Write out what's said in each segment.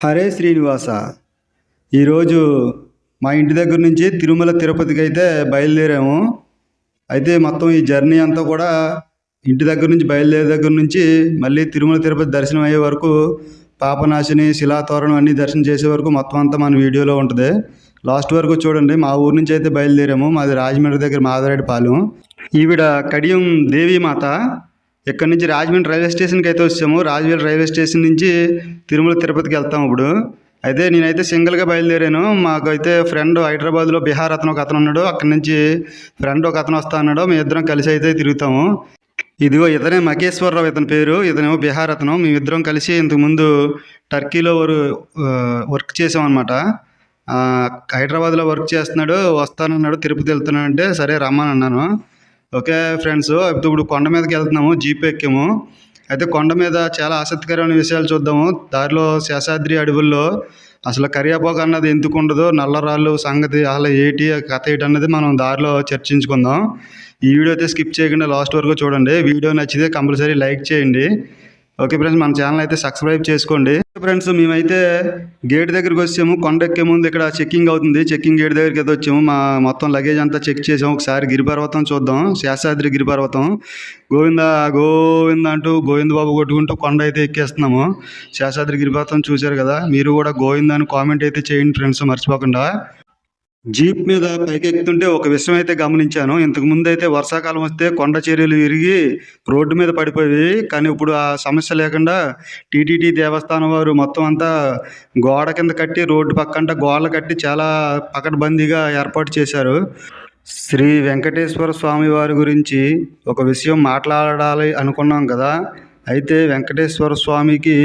హరే శ్రీనివాస. ఈరోజు మా ఇంటి దగ్గర నుంచి తిరుమల తిరుపతికి అయితే బయలుదేరాము. అయితే మొత్తం ఈ జర్నీ అంతా కూడా ఇంటి దగ్గర నుంచి బయలుదేరే దగ్గర నుంచి మళ్ళీ తిరుమల తిరుపతి దర్శనం అయ్యే వరకు పాపనాశిని శిలాతోరణం అన్ని దర్శనం చేసే వరకు మొత్తం అంతా మన వీడియోలో ఉంటుంది. లాస్ట్ వరకు చూడండి మా ఊరు నుంచి అయితే బయలుదేరాము. మాది రాజమండ్రి దగ్గర మాదరాడిపాలెం ఈవిడ కడియం దేవీమాత. ఇక్కడ నుంచి రాజమండ్రి రైల్వే స్టేషన్కి అయితే వచ్చాము రాజమండ్రి రైల్వే స్టేషన్ నుంచి తిరుమల తిరుపతికి వెళ్తాం ఇప్పుడు. అయితే నేనైతే సింగిల్గా బయలుదేరాను. మాకైతే ఫ్రెండ్ హైదరాబాద్లో బీహార్ అతను ఒక అతను ఉన్నాడు. అక్కడి నుంచి ఫ్రెండ్ ఒక అతను వస్తా అన్నాడు మేము ఇద్దరం కలిసి అయితే తిరుగుతాము. ఇదిగో ఇతనే మహేశ్వరరావు ఇతని పేరు. ఇతనేమో బీహార్ అతను. మేమిద్దరం కలిసి ఇంతకుముందు టర్కీలో వారు వర్క్ చేసామన్నమాట. హైదరాబాద్లో వర్క్ చేస్తున్నాడు వస్తానన్నాడు తిరుపతి వెళ్తున్నాడు అంటే సరే రమ్మని అన్నాను. ఓకే ఫ్రెండ్స్ ఇప్పుడు కొండ మీదకి వెళ్తున్నాము జీప్ ఎక్కాము. అయితే కొండ మీద చాలా ఆసక్తికరమైన విషయాలు చూద్దాము. దారిలో శేషాద్రి అడవుల్లో అసలు కరియాపాకు అన్నది ఎందుకు ఉండదు నల్లరాళ్ళు సంగతి అసలు ఏటి కథ ఏటి అన్నది మనం దారిలో చర్చించుకుందాం. ఈ వీడియో అయితే స్కిప్ చేయకుండా లాస్ట్ వరకు చూడండి. వీడియో నచ్చితే కంపల్సరీ లైక్ చేయండి. ఓకే ఫ్రెండ్స్ మన ఛానల్ అయితే సబ్స్క్రైబ్ చేసుకోండి. ఫ్రెండ్స్ మేమైతే గేట్ దగ్గరికి వచ్చాము. కొండ ఎక్కే ముందు ఇక్కడ చెక్కింగ్ అవుతుంది. చెక్కింగ్ గేట్ దగ్గరికి అయితే వచ్చాము. మా మొత్తం లగేజ్ అంతా చెక్ చేసాము. ఒకసారి గిరిపర్వతం చూద్దాం. శేషాద్రి గిరిపర్వతం. గోవింద గోవింద అంటూ గోవింద బాబు కొట్టుకుంటూ కొండ అయితే ఎక్కేస్తున్నాము. శేషాద్రి గిరిపర్వతం చూశారు కదా? మీరు కూడా గోవింద అని కామెంట్ అయితే చేయండి ఫ్రెండ్స్ మర్చిపోకుండా. జీప్ మీద పైకెక్కుతుంటే ఒక విషయం అయితే గమనించాను. ఇంతకు ముందు అయితే వర్షాకాలం వస్తే కొండ చర్యలు విరిగి రోడ్డు మీద పడిపోయి కానీ ఇప్పుడు ఆ సమస్య లేకుండా టీటీడీ దేవస్థానం వారు మొత్తం అంతా గోడ కింద కట్టి రోడ్డు పక్కంట గోడలు కట్టి చాలా పకడ్బందీగా ఏర్పాటు చేశారు. శ్రీ వెంకటేశ్వర స్వామి వారి గురించి ఒక విషయం మాట్లాడాలి అనుకున్నాం కదా. అయితే వెంకటేశ్వర స్వామికి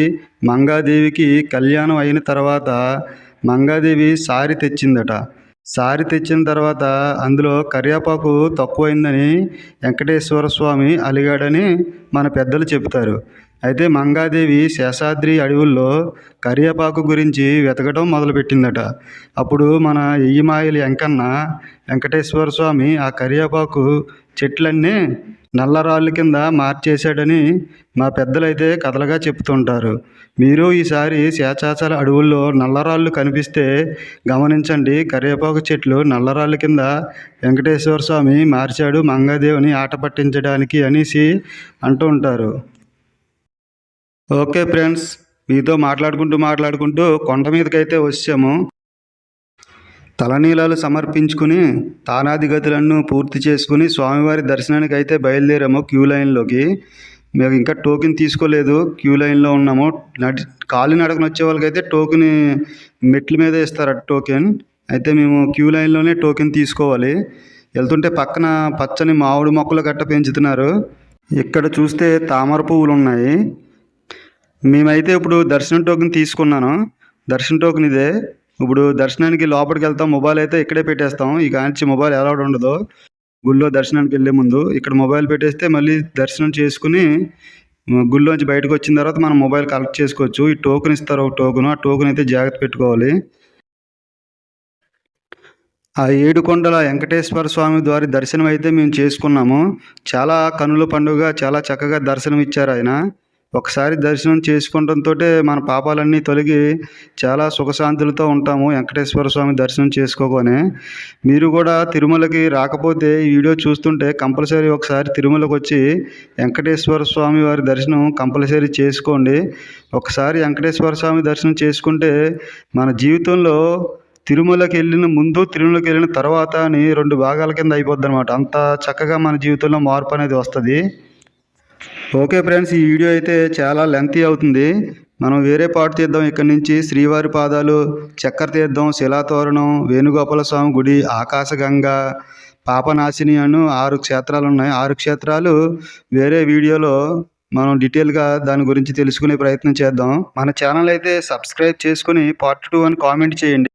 మంగాదేవికి కళ్యాణం అయిన తర్వాత మంగాదేవి సారి తెచ్చిందట. సారి తెచ్చిన తర్వాత అందులో కరివేపాకు తక్కువైందని వెంకటేశ్వర స్వామి అలిగాడని మన పెద్దలు చెబుతారు. అయితే మంగాదేవి శేషాద్రి అడవుల్లో కరివేపాకు గురించి వెతకడం మొదలుపెట్టిందట. అప్పుడు మన ఎయ్యిమాయలి వెంకన్న వెంకటేశ్వర స్వామి ఆ కరివేపాకు చెట్లన్నీ నల్లరాళ్ళు కింద మార్చేశాడని మా పెద్దలైతే కథలుగా చెప్తుంటారు మీరు ఈసారి శేషాచల అడవుల్లో నల్లరాళ్ళు కనిపిస్తే గమనించండి. కరివేపాకు చెట్లు నల్లరాళ్ళ కింద వెంకటేశ్వర స్వామి మార్చాడు. మంగాదేవిని ఆట పట్టించడానికి అనేసి అంటూ ఉంటారు. ఓకే ఫ్రెండ్స్ మీతో మాట్లాడుకుంటూ మాట్లాడుకుంటూ కొండ మీదకైతే వచ్చాము. తలనీలాలు సమర్పించుకుని తానాది గతులను పూర్తి చేసుకుని స్వామివారి దర్శనానికి అయితే బయలుదేరాము క్యూ లైన్లోకి. మేము ఇంకా టోకెన్ తీసుకోలేదు క్యూ లైన్లో ఉన్నాము. నడి కాలి నడకన వచ్చే వాళ్ళకైతే టోకెన్ మెట్ల మీద ఇస్తారు టోకెన్. అయితే మేము క్యూ లైన్లోనే టోకెన్ తీసుకోవాలి. వెళ్తుంటే పక్కన పచ్చని మామిడి మొక్కలు గట్ట పెంచుతున్నారు. ఇక్కడ చూస్తే తామర పువ్వులు ఉన్నాయి మేమైతే ఇప్పుడు దర్శనం టోకెన్ తీసుకున్నాను. దర్శనం టోకెన్ ఇదే. ఇప్పుడు దర్శనానికి లోపలికి వెళ్తాం. మొబైల్ అయితే ఇక్కడే పెట్టేస్తాం. ఇక నుంచి మొబైల్ అలౌడ్ ఉండదు. గుళ్ళో దర్శనానికి వెళ్ళే ముందు ఇక్కడ మొబైల్ పెట్టేస్తే మళ్ళీ దర్శనం చేసుకుని గుళ్ళోంచి బయటకు వచ్చిన తర్వాత మనం మొబైల్ కలెక్ట్ చేసుకోవచ్చు. ఈ టోకెన్ ఇస్తారు ఒక టోకెన్ ఆ టోకెన్ అయితే జాగ్రత్త పెట్టుకోవాలి. ఆ ఏడుకొండల వెంకటేశ్వర స్వామి ద్వారా దర్శనం అయితే మేము చేసుకున్నాము. చాలా కనుల పండుగ చాలా చక్కగా దర్శనం ఇచ్చారు ఆయన. ఒకసారి దర్శనం చేసుకోవడంతో మన పాపాలన్నీ తొలగి చాలా సుఖశాంతులతో ఉంటాము. వెంకటేశ్వర స్వామి దర్శనం చేసుకోగానే మీరు కూడా తిరుమలకి రాకపోతే ఈ వీడియో చూస్తుంటే కంపల్సరీ ఒకసారి తిరుమలకు వచ్చి వెంకటేశ్వర స్వామి వారి దర్శనం కంపల్సరీ చేసుకోండి. ఒకసారి వెంకటేశ్వర స్వామి దర్శనం చేసుకుంటే మన జీవితంలో తిరుమలకి వెళ్ళిన ముందు తిరుమలకి వెళ్ళిన తర్వాత అని రెండు భాగాల కింద అయిపోద్ది అనమాట అంత చక్కగా మన జీవితంలో మార్పు అనేది వస్తుంది. ఓకే ఫ్రెండ్స్ ఈ వీడియో అయితే చాలా లెంతీ అవుతుంది. మనం వేరే పాట తీద్దాం. ఇక్కడ నుంచి శ్రీవారి పాదాలు చక్కెర తీర్థం శిలాతోరణం వేణుగోపాల స్వామి గుడి ఆకాశగంగ పాపనాశిని అను ఆరు క్షేత్రాలు ఉన్నాయి. ఆరు క్షేత్రాలు వేరే వీడియోలో మనం డీటెయిల్గా దాని గురించి తెలుసుకునే ప్రయత్నం చేద్దాం. మన ఛానల్ అయితే సబ్స్క్రైబ్ చేసుకుని పార్ట్ టూ అని కామెంట్ చేయండి.